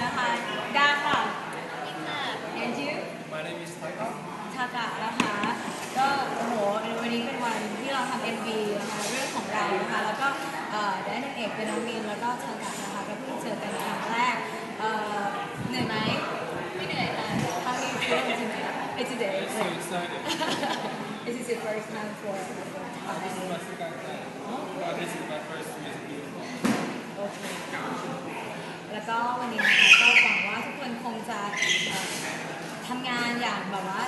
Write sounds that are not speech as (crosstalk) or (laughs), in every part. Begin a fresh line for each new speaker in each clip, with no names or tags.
นะคะดาค่ะ and you
My name is Taka
ทากะนะคะ ก็โอ้โหวันนี้เป็นวันที่เราทำเอ็มวีนะคะเรื่องของเรานะคะ แล้วก็ได้นางเอกเป็นน้องมินแล้วก็ทากะนะคะ ก็เพิ่งเจอกันครั้งแรกเหนื่อยไหมไม่เหนื่อยค่ะครั้งนี้เป็นเรื่องจริงๆ It's today So
excited
This is your first time for for- for แล้วก็วันนี้นะคะก็หวังว่าทุกคนคงจะเอ่อทำงานอย่างแบบว่า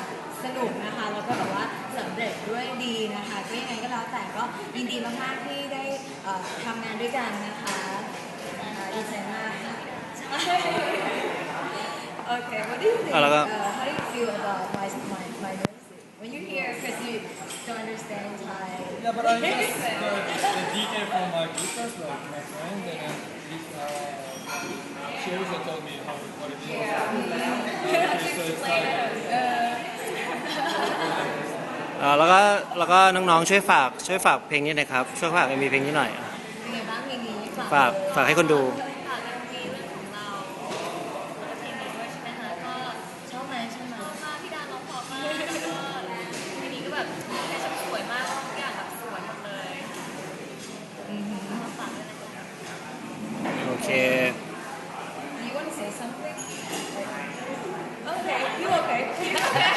สนุกนะคะแล้วก็แบบว่าสำเร็จด้วยดีนะคะก็ยังไงก็แล้วแต่ก็ยินดีมากๆที่ได้เอ่อทำงานด้วยกันนะคะนะคะดีใจมากค่ะ Okay, what do you think? อะแล้วก็ Uh, how do you feel about my my my music? When you hear, because you don't understand Thai. Yeah, but I just the, the
detail from my guitars, like my friend, and then this, uh, she also told me how what it is.
Okay, so excited.
อ่าแล้วก็แล้วก็น้องๆช่วยฝากช่วยฝากเพลงนี้หน่อยครับช่วยฝากมีเพลงนี้หน่อย เป
็นไงบ้างเพลงนี้ฝาก ฝากให้คนดูฝ something? Okay, you okay? You (laughs) okay?